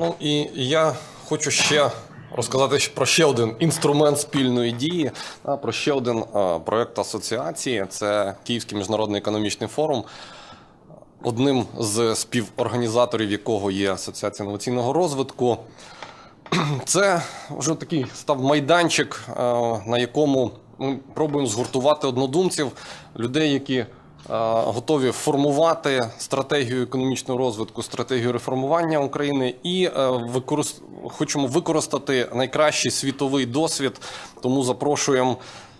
Ну і я хочу ще розказати про ще один інструмент спільної дії, про ще один а, проект асоціації. Це Київський міжнародний економічний форум. Одним з співорганізаторів якого є Асоціація інноваційного розвитку. Це вже такий став майданчик, на якому ми пробуємо згуртувати однодумців, людей, які готові формувати стратегію економічного розвитку, стратегію реформування України, і е, використ... хочемо використати найкращий світовий досвід. Тому запрошуємо.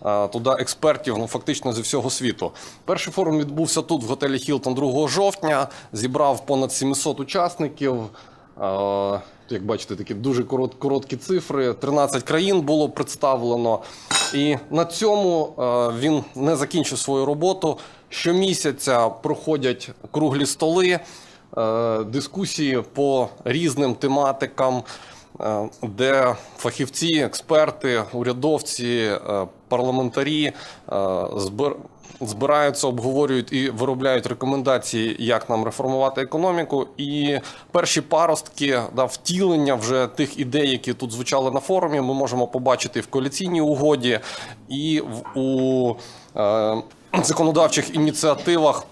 е, Туди експертів ну фактично зі всього світу. Перший форум відбувся тут, в готелі Хілтон 2 жовтня. Зібрав понад 700 учасників. Е, Як бачите, такі дуже корот, короткі цифри. 13 країн було представлено. І на цьому е, він не закінчив свою роботу. Щомісяця проходять круглі столи, е, дискусії по різним тематикам, е, де фахівці, експерти, урядовці, парламентарі е, збир збираються, обговорюють і виробляють рекомендації, як нам реформувати економіку. І перші паростки да, втілення вже тих ідей, які тут звучали на форумі, ми можемо побачити в коаліційній угоді і в у е, законодавчих ініціативах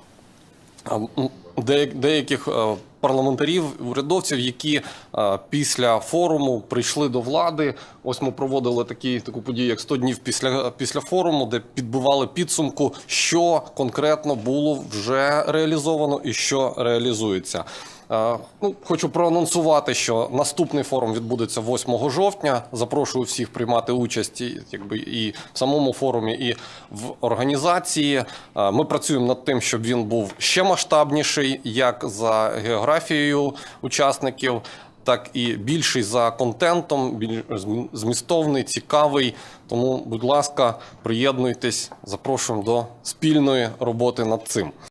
дея- деяких е, парламентарів, урядовців, які е, після форуму прийшли до влади. Ось ми проводили такі, таку подію, як 100 днів після, після форуму, де підбивали підсумку, що конкретно було вже реалізовано і що реалізується. Е, Ну, хочу проанонсувати, що наступний форум відбудеться 8 жовтня. Запрошую всіх приймати участь якби, і в самому форумі, і в організації. Е, Ми працюємо над тим, щоб він був ще масштабніший, як за географією учасників, так і більший за контентом, більш змістовний, цікавий. Тому, будь ласка, приєднуйтесь, запрошуємо до спільної роботи над цим.